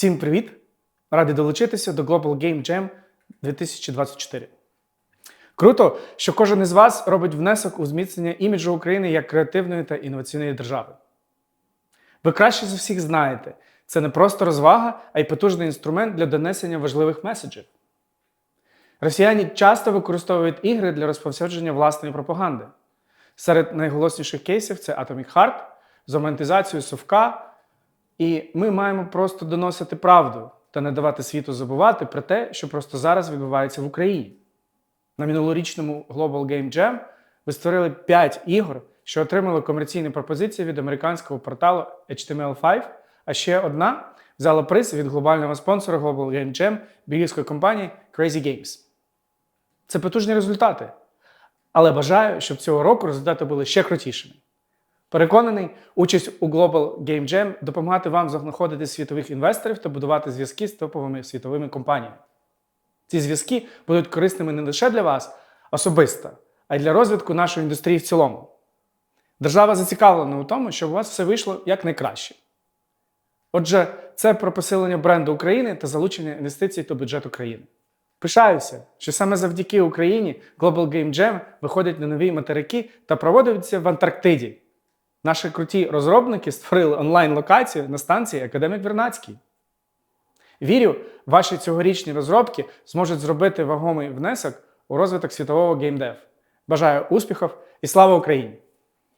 Всім привіт! Радий долучитися до Global Game Jam 2024. Круто, що кожен із вас робить внесок у зміцнення іміджу України як креативної та інноваційної держави. Ви краще за всіх знаєте, це не просто розвага, а й потужний інструмент для донесення важливих меседжів. Росіяни часто використовують ігри для розповсюдження власної пропаганди. Серед найголосніших кейсів це Atomic Heart, з монетизацією совка. І ми маємо просто доносити правду та не давати світу забувати про те, що просто зараз відбувається в Україні. На минулорічному Global Game Jam ви створили 5 ігор, що отримали комерційні пропозиції від американського порталу HTML5, а ще одна взяла приз від глобального спонсора Global Game Jam бельгійської компанії Crazy Games. Це потужні результати. Але бажаю, щоб цього року результати були ще крутішими. Переконаний, участь у Global Game Jam допомагати вам знаходити світових інвесторів та будувати зв'язки з топовими світовими компаніями. Ці зв'язки будуть корисними не лише для вас особисто, а й для розвитку нашої індустрії в цілому. Держава зацікавлена у тому, щоб у вас все вийшло якнайкраще. Отже, це про посилення бренду України та залучення інвестицій до бюджету країни. Пишаюся, що саме завдяки Україні Global Game Jam виходять на нові материки та проводиться в Антарктиді. Наші круті розробники створили онлайн-локацію на станції Академік Вернацький. Вірю, ваші цьогорічні розробки зможуть зробити вагомий внесок у розвиток світового геймдев. Бажаю успіхів і слава Україні!